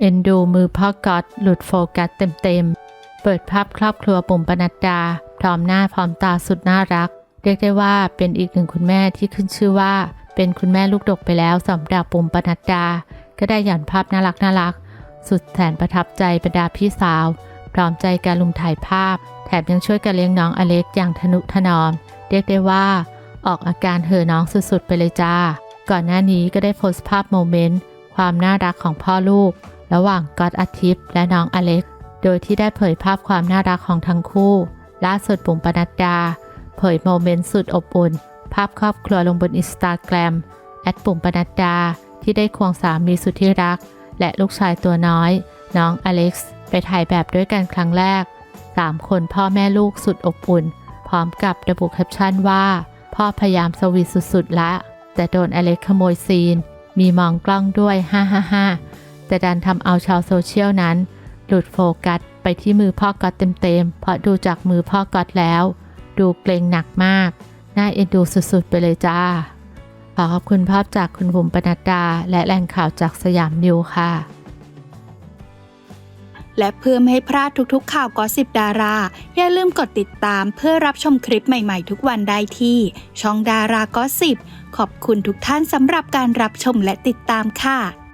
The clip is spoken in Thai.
เอ็นดูมือพ่อก๊อตหลุดโฟกัสเต็มๆ เปิดภาพครอบครัวปุ่มปนัดดา พร้อมหน้าพร้อมตาสุดน่ารัก เรียกได้ว่าเป็นอีกหนึ่งคุณแม่ที่ขึ้นชื่อว่า เป็นคุณแม่ลูกดกไปแล้วสำหรับปุ่มปนัดดา ก็ได้หย่อนภาพน่ารักน่ารัก สุดแสนประทับใจบรรดาพี่สาว พร้อมใจการลุมถ่ายภาพ แถมยังช่วยกันเลี้ยงน้องอเล็กอย่างทนุถนอม เรียกได้ว่า ออกอาการเห่อน้องสุดๆไปเลยจ้า ก่อนหน้านี้ก็ได้โพสต์ภาพโมเมนต์ความน่ารักของพ่อลูก ระหว่างก๊อตอาทิตย์และน้องอเล็ก โดยที่ได้เผยภาพความน่ารักของทั้งคู่ ล่าสุดปุ่มปนัดดา เผยโมเมนต์สุดอบอุ่น ภาพครอบครัวลงบนอินสตาแกรมแอดปุ่มปนัดดา ที่ได้ควงสามีสุดที่รัก และลูกชายตัวน้อย น้องอเล็กซ์ไปถ่ายแบบด้วยกันครั้งแรก 3 คนพ่อแม่ลูกสุดอบอุ่น พร้อมกับระบุแคปชั่นว่า พ่อพยายามสวีทสุดๆละแต่โดนอเล็กขโมยซีน มีมองกล้องด้วย555 แต่ดันทำเอาชาวโซเชียลนั้น หลุดโฟกัสไปที่มือพ่อก๊อตเต็มๆ เพราะดูจากมือพ่อก๊อตแล้ว ดูเกรงหนักมาก น่าเอ็นดูสุดๆ ไปเลยจ้า ขอขอบคุณภาพจากคุณบุ๋มปนัดดา และแหล่งข่าวจากสยามนิวค่ะ และเพื่อไม่ให้พลาดทุกๆ ข่าวกอสิบดารา อย่าลืมกดติดตามเพื่อรับชมคลิปใหม่ๆ ทุกวันได้ที่ ช่องดารากอสิบขอบคุณทุกท่านสำหรับการรับชมและติดตามค่ะ